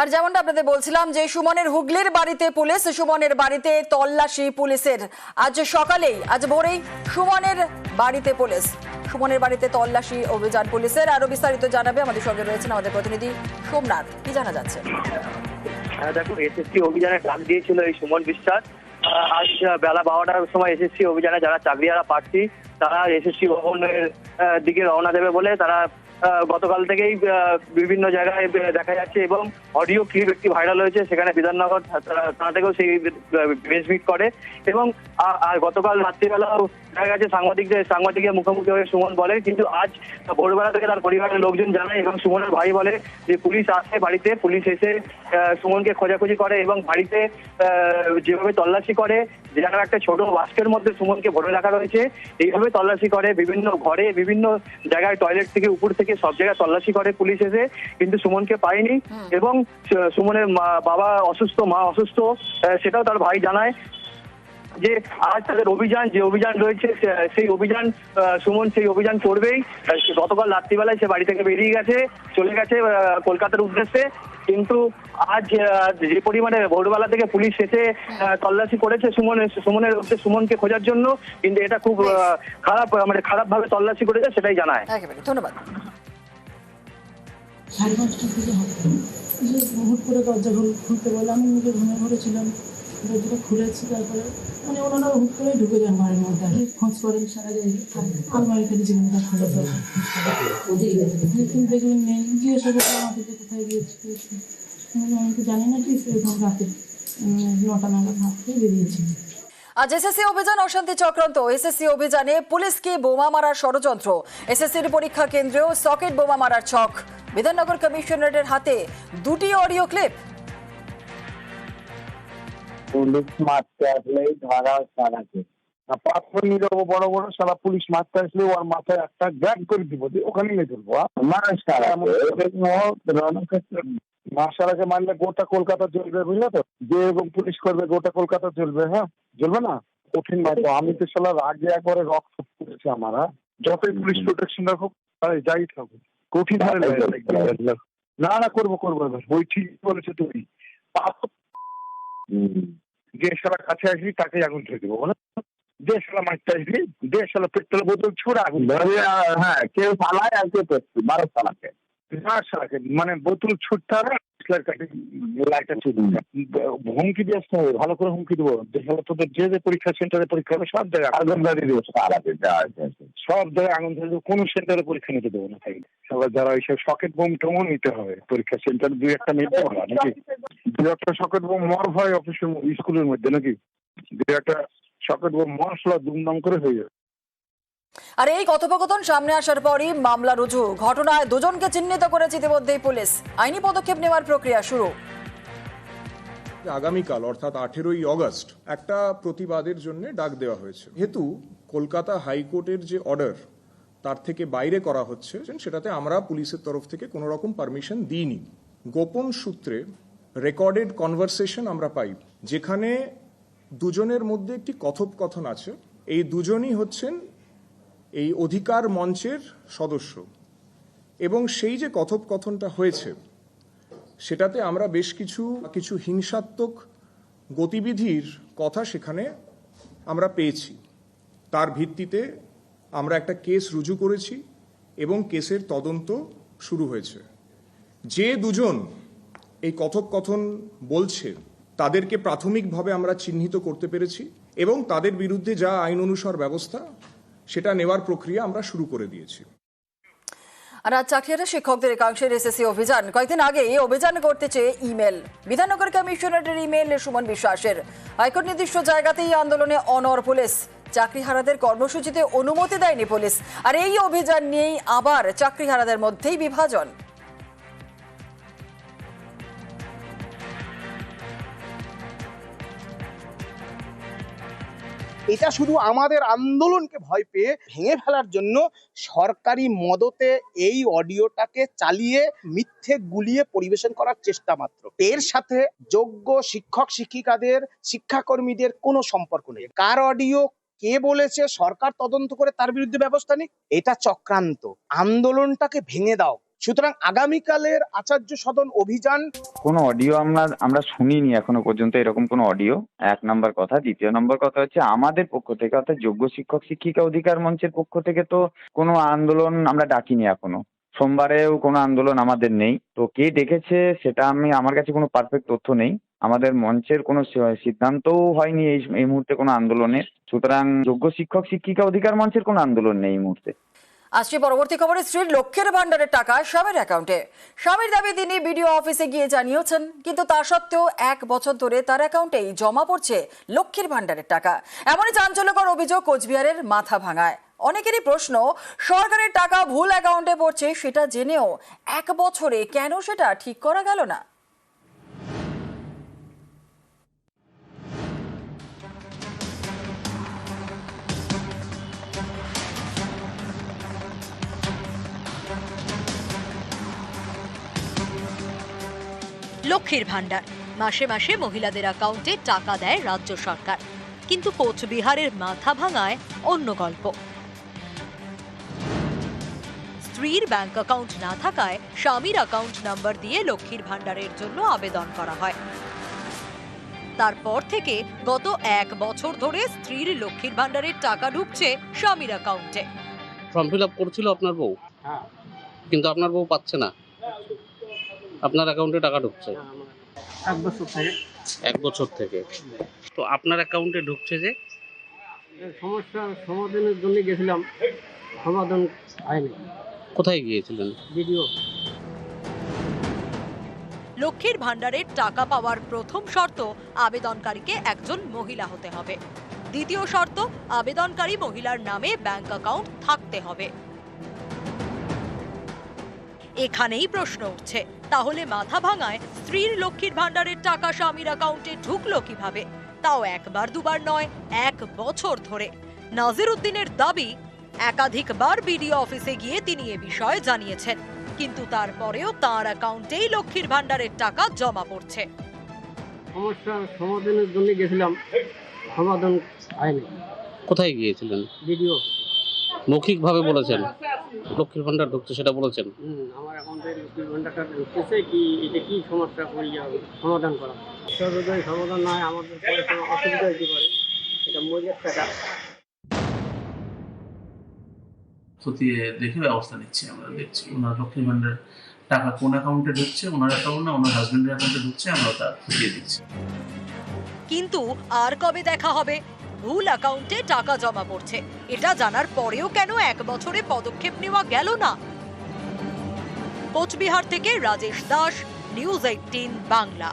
আর যেমনটা আপনাদের বলছিলাম যে সুমনের হুগলির বাড়িতে পুলিশ, সুমনের বাড়িতে তল্লাশি পুলিশের। আজ সকালেই, আজ ভোরেই সুমনের বাড়িতে পুলিশ। সুমনের বাড়িতে তল্লাশি অভিযান পুলিশের। আরও বিস্তারিত জানাবে আমাদের সঙ্গে রয়েছেন আমাদের প্রতিনিধি সোমনাথ। কি জানা যাচ্ছে? হ্যাঁ দেখো এসএসসি অভিযানে ডাক দিয়েছিল এই সুমন বিশ্বাস। আজ বেলা বারোটার সময় এসএসসি অভিযানে যারা চাকরিহারা প্রার্থী, তারা এসএসসি ভবনের দিকে রওনা দেবে বলে তারা গতকাল থেকেই বিভিন্ন জায়গায় দেখা যাচ্ছে এবং অডিও ক্লিপ একটি ভাইরাল হয়েছে, সেখানে বিধাননগর থানা থেকেও সেই বেশ মিট করে এবং গতকাল রাত্রিবেলাও দেখা গেছে সাংবাদিকদের সাংবাদিকের মুখোমুখি হয়ে সুমন বলে। কিন্তু আজ ভোরবেলা থেকে তার পরিবারের লোকজন জানায় এবং সুমনের ভাই বলে যে পুলিশ আসে বাড়িতে পুলিশ এসে সুমনকে খোঁজাখুঁজি করে এবং বাড়িতে যেভাবে তল্লাশি করে যেন একটা ছোট বাস্কের মধ্যে সুমনকে ভরে রাখা রয়েছে এইভাবে তল্লাশি করে বিভিন্ন ঘরে বিভিন্ন জায়গায় টয়লেট থেকে উপর থেকে সব জায়গায় তল্লাশি করে পুলিশ এসে কিন্তু সুমনকে পায়নি। এবং সুমনের বাবা অসুস্থ মা অসুস্থ সেটাও তার ভাই জানায়। যে আজ তাদের অভিযান যে অভিযান রয়েছে সেই অভিযান সুমন সেই অভিযান করবেই। গতকাল রাত্রিবেলায় সে বাড়ি থেকে বেরিয়ে গেছে চলে গেছে কলকাতার উদ্দেশ্যে। কিন্তু আজ যে পরিমাণে ভোরবেলা থেকে পুলিশ এসে তল্লাশি করেছে সুমন সুমনের উদ্দেশ্যে সুমনকে খোঁজার জন্য কিন্তু এটা খুব খারাপ মানে খারাপ ভাবে তল্লাশি করেছে সেটাই জানায়। ধন্যবাদ। সাড়ে পাঁচটার দিকে হবে। যে হুট করে দরজা খুলতে বলে আমি নিজে ঘুমে ঘুরেছিলাম তারপরে মানে ওনারা হুট করে ঢুকে যান মধ্যে আর খোঁজ করেন, সারা জায়গায় থেকে জীবনটা খুলে নেই। আমাকে যে কোথায় গিয়েছি গিয়েছি। আমি তো জানি না এরকম রাতে নটা নাগাদ বেরিয়েছি। আজ এসএসসি অভিযান অশান্তি চক্রান্ত। এসএসসি অভিযানে পুলিশকে বোমা মারার ষড়যন্ত্র। এসএসসির পরীক্ষা কেন্দ্রেও সকেট বোমা মারার ছক। বিধাননগর কমিশনারেটের হাতে দুটি অডিও ক্লিপ। পুলিশ মারতে আসলেই ধরা সারাকে। পাথর নিয়ে যাব বড় বড় সারা পুলিশ মারতে আসলে ওর মাথায় একটা করে দিব ওখানে নিয়ে চলবো মানুষ মাসারাকে মারলে গোটা কলকাতা চলবে বুঝলে তো? যে পুলিশ করবে গোটা কলকাতা চলবে হ্যাঁ? চলবে না? কঠিন ভাই তো আমি তো সালা রাগে একবারে রক্ত পড়েছে আমার যতই পুলিশ প্রোটেকশন রাখুক যাই থাকুক। কঠিন না না করব করব এবার। ওই ঠিক বলেছে তুমি পাথর যে শালা কাছে আসবি তাকে আগুন ধরে দেবো। বলো শালা মারতে আসবি শালা পেট্রোল বোতল ছুড়ে আগুন হ্যাঁ কেউ পালায় আর কেউ বারো সালাকে মানে বোতল ছুটতে হবে হুমকি দিয়ে আসতে হবে ভালো করে হুমকি দেবো। তোদের যে যে পরীক্ষা সেন্টারে পরীক্ষা হবে সব জায়গায় আগুন দেবো। সব জায়গায় আগুন ধরে দেবো কোনো সেন্টারে পরীক্ষা নিতে দেবো না তাই। সবার যারা এইসব সকেট বোম টোমও নিতে হবে পরীক্ষা সেন্টার দুই একটা নিতে হবে নাকি? দু একটা সকেট বোম মর হয় অফিসের স্কুলের মধ্যে নাকি? একটা সকেট মশলা দুমদাম করে হয়ে যাবে। আর এই কথোপকথন সামনে আসার পরই মামলা রুজু। ঘটনায় দুজনকে চিহ্নিত করেছে ইতিমধ্যেই পুলিশ। আইনি পদক্ষেপ নেওয়ার প্রক্রিয়া শুরু। আগামীকাল অর্থাৎ আঠেরোই অগস্ট একটা প্রতিবাদের জন্য ডাক দেওয়া হয়েছে। যেহেতু কলকাতা হাইকোর্টের যে অর্ডার তার থেকে বাইরে করা হচ্ছে সেটাতে আমরা পুলিশের তরফ থেকে কোনো রকম পারমিশন দিইনি। গোপন সূত্রে রেকর্ডেড কনভারসেশন আমরা পাই যেখানে দুজনের মধ্যে একটি কথোপকথন আছে। এই দুজনই হচ্ছেন এই অধিকার মঞ্চের সদস্য। এবং সেই যে কথোপকথনটা হয়েছে, সেটাতে আমরা বেশ কিছু কিছু হিংসাত্মক গতিবিধির কথা সেখানে আমরা পেয়েছি। তার ভিত্তিতে আমরা একটা কেস রুজু করেছি এবং কেসের তদন্ত শুরু হয়েছে। যে দুজন এই কথোপকথন বলছে তাদেরকে প্রাথমিকভাবে আমরা চিহ্নিত করতে পেরেছি এবং তাদের বিরুদ্ধে যা আইন অনুসার ব্যবস্থা, সেটা নেওয়ার প্রক্রিয়া আমরা শুরু করে দিয়েছি। আর আজ চাকরিহারা শিক্ষকদের একাংশের এসএসসি অভিযান। কয়েকদিন আগে এই অভিযান করতে চেয়ে ইমেল। বিধাননগর কমিশনারেটের ইমেল, সুমন বিশ্বাসের। হাইকোর্ট নির্দিষ্ট জায়গাতেই আন্দোলনে অনর পুলিশ। চাকরিহারাদের কর্মসূচিতে অনুমতি দেয়নি পুলিশ। আর এই অভিযান নিয়েই আবার চাকরিহারাদের মধ্যেই বিভাজন। এটা শুধু আমাদের আন্দোলনকে ভয় পেয়ে ভেঙে ফেলার জন্য সরকারি মদতে এই অডিওটাকে চালিয়ে মিথ্যে গুলিয়ে পরিবেশন করার চেষ্টা মাত্র। এর সাথে যোগ্য শিক্ষক শিক্ষিকাদের, শিক্ষাকর্মীদের কোনো সম্পর্ক নেই। কার অডিও কে বলেছে, সরকার তদন্ত করে তার বিরুদ্ধে ব্যবস্থা নিক? এটা চক্রান্ত। আন্দোলনটাকে ভেঙে দাও। সুতরাং আগামীকালের আচার্য সদন অভিযান কোনো অডিও আমরা আমরা শুনিনি এখনও পর্যন্ত, এরকম কোনো অডিও এক নম্বর কথা। দ্বিতীয় নম্বর কথা হচ্ছে, আমাদের পক্ষ থেকে, অর্থাৎ যোগ্য শিক্ষক শিক্ষিকা অধিকার মঞ্চের পক্ষ থেকে তো কোনো আন্দোলন আমরা ডাকিনি এখনও। সোমবারেও কোনো আন্দোলন আমাদের নেই। তো কে ডেকেছে, সেটা আমি, আমার কাছে কোনো পারফেক্ট তথ্য নেই। আমাদের মঞ্চের কোনো সিদ্ধান্তও হয়নি এই এই মুহূর্তে কোনো আন্দোলনের। সুতরাং যোগ্য শিক্ষক শিক্ষিকা অধিকার মঞ্চের কোনো আন্দোলন নেই এই মুহূর্তে। আসছে পরবর্তী খবরে স্ত্রীর লক্ষ্যের ভান্ডারের টাকা স্বামীর অ্যাকাউন্টে। স্বামীর দাবি তিনি বিডিও অফিসে গিয়ে জানিয়েছেন, কিন্তু তা সত্ত্বেও এক বছর ধরে তার অ্যাকাউন্টেই জমা পড়ছে লক্ষ্মীর ভান্ডারের টাকা। এমনই চাঞ্চল্যকর অভিযোগ কোচবিহারের মাথা ভাঙায় অনেকেরই প্রশ্ন, সরকারের টাকা ভুল অ্যাকাউন্টে পড়ছে সেটা জেনেও এক বছরে কেন সেটা ঠিক করা গেল না? লক্ষ্মীর ভাণ্ডার। মাসে মাসে মহিলাদের অ্যাকাউন্টে টাকা দেয় রাজ্য সরকার। কিন্তু কোচবিহারের মাথা ভাঙায় অন্য গল্প। স্ত্রীর ব্যাংক অ্যাকাউন্ট না থাকায় স্বামীর অ্যাকাউন্ট নাম্বার দিয়ে লক্ষ্মীর ভাণ্ডারের জন্য আবেদন করা হয়। তারপর থেকে গত এক বছর ধরে স্ত্রীর লক্ষ্মীর ভাণ্ডারের টাকা ঢুকছে স্বামীর অ্যাকাউন্টে ফর্ম ফিল আপ করছিল আপনার বউ? কিন্তু আপনার বউ পাচ্ছে না। আপনার অ্যাকাউন্টে টাকা ঢুকছে? এক বছর থেকে। এক বছর থেকে। তো আপনার অ্যাকাউন্টে ঢুকছে যে? সমস্যা সমাধানের জন্য গেছিলাম সমাধান হয়নি। কোথায় গিয়েছিলেন? ভিডিও। লক্ষ্মীর ভাণ্ডারের টাকা পাওয়ার প্রথম শর্ত আবেদনকারীকে একজন মহিলা হতে হবে। দ্বিতীয় শর্ত আবেদনকারী মহিলার নামে ব্যাংক অ্যাকাউন্ট থাকতে হবে। এখানেই প্রশ্ন উঠছে। তাহলে মাথা ভাঙায় স্ত্রীর লক্ষ্মীর ভাণ্ডারের টাকা স্বামীর অ্যাকাউন্টে ঢুকলো কীভাবে? তাও একবার দুবার নয় এক বছর ধরে। নাজির উদ্দিনের দাবি একাধিকবার বিডিও অফিসে গিয়ে তিনি এ বিষয়ে জানিয়েছেন। কিন্তু তারপরেও তার অ্যাকাউন্টেই লক্ষ্মীর ভাণ্ডারের টাকা জমা পড়ছে। সমস্যার সমাধানের জন্য গেছিলাম সমাধান হয়নি। কোথায় গিয়েছিলেন? ভিডিও মৌখিকভাবে বলেছেন। লক্ষ্মীর ভাণ্ডার ঢুকছে সেটা বলেছেন? আমার অ্যাকাউন্টে লক্ষ্মীর ভান্ডারটা ঢুকতেছে কি এটা কি সমস্যা সমাধান করা। সমাধান নয় আমাদের কোনো অসুবিধা হতে পারে। এটা মজুর টাকা। খতিয়ে দেখে ব্যবস্থা নিচ্ছি আমরা দেখছি ওনার লক্ষ্মী ভান্ডার টাকা কোন অ্যাকাউন্টে ঢুকছে ওনার অ্যাকাউন্ট না ওনার হাজবেন্ডের অ্যাকাউন্টে ঢুকছে আমরা তা খতিয়ে দিচ্ছি কিন্তু আর কবে দেখা হবে? ভুল অ্যাকাউন্টে টাকা জমা পড়ছে। এটা জানার পরেও কেন এক বছরে পদক্ষেপ নেওয়া গেল না? কোচবিহার থেকে রাজেশ দাস নিউজ এইটিন বাংলা।